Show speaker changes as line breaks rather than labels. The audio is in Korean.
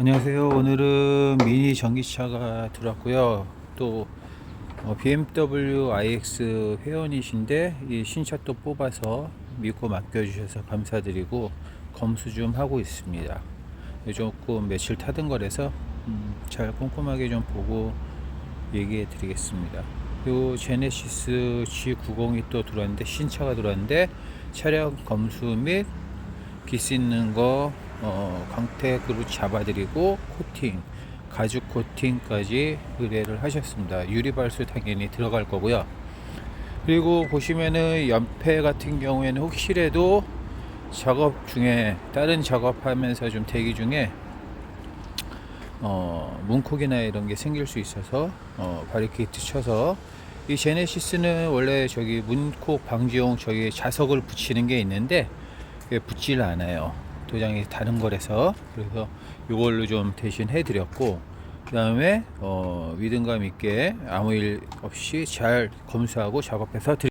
안녕하세요. 오늘은 미니 전기차가 들어왔고요. 또 어, BMW iX 회원이신데 이 신차 또 뽑아서 믿고 맡겨주셔서 감사드리고 검수 좀 하고 있습니다. 조금 며칠 타던 거라서 음, 잘 꼼꼼하게 좀 보고 얘기해 드리겠습니다. 요 제네시스 G90이 또 들어왔는데 신차가 들어왔는데 차량 검수 및 기스 있는 거 어, 광택으로 잡아드리고 코팅, 가죽 코팅까지 의뢰를 하셨습니다. 유리 발수 당연히 들어갈 거고요. 그리고 보시면은 연패 같은 경우에는 혹시라도 작업 중에 다른 작업하면서 좀 대기 중에 어, 문콕이나 이런 게 생길 수 있어서 어, 바리케이트 쳐서 이 제네시스는 원래 저기 문콕 방지용 저기 자석을 붙이는 게 있는데 붙질 않아요. 도장이 다른 거라서 그래서 이걸로 좀 대신 해드렸고 그 다음에 어, 믿음감 있게 아무 일 없이 잘 검수하고 작업해서 드리.